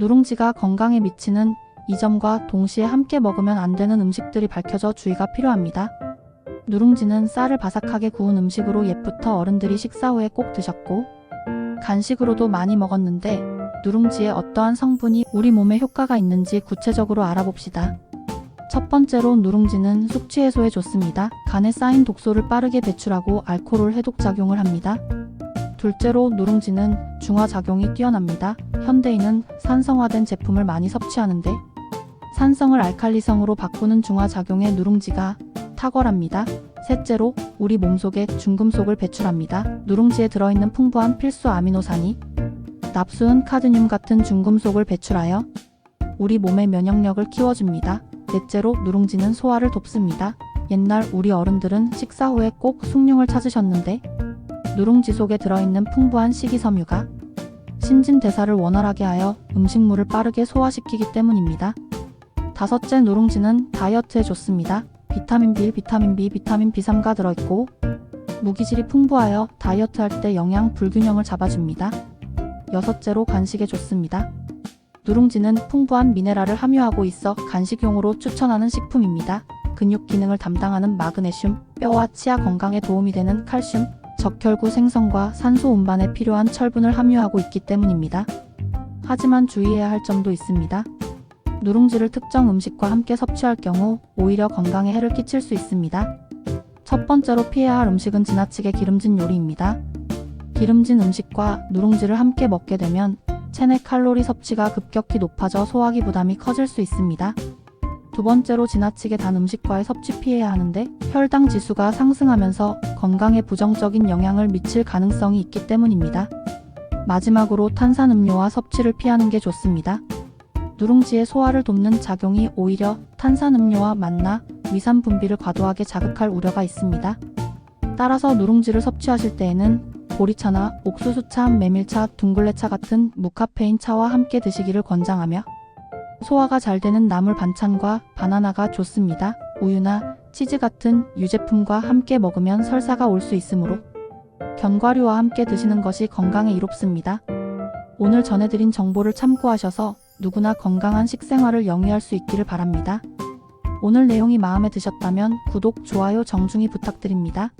누룽지가 건강에 미치는 이 점과 동시에 함께 먹으면 안 되는 음식들이 밝혀져 주의가 필요합니다. 누룽지는 쌀을 바삭하게 구운 음식으로 옛부터 어른들이 식사 후에 꼭 드셨고 간식으로도 많이 먹었는데 누룽지에 어떠한 성분이 우리 몸에 효과가 있는지 구체적으로 알아봅시다. 첫 번째로 누룽지는 숙취 해소에 좋습니다. 간에 쌓인 독소를 빠르게 배출하고 알코올 해독 작용을 합니다. 둘째로 누룽지는 중화 작용이 뛰어납니다. 현대인은 산성화된 제품을 많이 섭취하는데 산성을 알칼리성으로 바꾸는 중화 작용에 누룽지가 탁월합니다. 셋째로 우리 몸속에 중금속을 배출합니다. 누룽지에 들어있는 풍부한 필수 아미노산이 납수은 카드뮴 같은 중금속을 배출하여 우리 몸의 면역력을 키워줍니다. 넷째로 누룽지는 소화를 돕습니다. 옛날 우리 어른들은 식사 후에 꼭 숭늉을 찾으셨는데 누룽지 속에 들어있는 풍부한 식이섬유가 신진대사를 원활하게 하여 음식물을 빠르게 소화시키기 때문입니다. 다섯째 누룽지는 다이어트에 좋습니다. 비타민 B, 비타민 B, 비타민 B3가 들어있고 무기질이 풍부하여 다이어트 할 때 영양 불균형을 잡아줍니다. 여섯째로 간식에 좋습니다. 누룽지는 풍부한 미네랄을 함유하고 있어 간식용으로 추천하는 식품입니다. 근육 기능을 담당하는 마그네슘, 뼈와 치아 건강에 도움이 되는 칼슘, 적혈구 생성과 산소 운반에 필요한 철분을 함유하고 있기 때문입니다. 하지만 주의해야 할 점도 있습니다. 누룽지를 특정 음식과 함께 섭취할 경우 오히려 건강에 해를 끼칠 수 있습니다. 첫 번째로 피해야 할 음식은 지나치게 기름진 요리입니다. 기름진 음식과 누룽지를 함께 먹게 되면 체내 칼로리 섭취가 급격히 높아져 소화기 부담이 커질 수 있습니다. 두 번째로 지나치게 단 음식과의 섭취 피해야 하는데 혈당 지수가 상승하면서 건강에 부정적인 영향을 미칠 가능성이 있기 때문입니다. 마지막으로 탄산음료와 섭취를 피하는 게 좋습니다. 누룽지의 소화를 돕는 작용이 오히려 탄산음료와 만나 위산 분비를 과도하게 자극할 우려가 있습니다. 따라서 누룽지를 섭취하실 때에는 보리차나 옥수수차, 메밀차, 둥글레차 같은 무카페인 차와 함께 드시기를 권장하며 소화가 잘 되는 나물 반찬과 바나나가 좋습니다. 우유나 치즈 같은 유제품과 함께 먹으면 설사가 올 수 있으므로 견과류와 함께 드시는 것이 건강에 이롭습니다. 오늘 전해드린 정보를 참고하셔서 누구나 건강한 식생활을 영위할 수 있기를 바랍니다. 오늘 내용이 마음에 드셨다면 구독, 좋아요 정중히 부탁드립니다.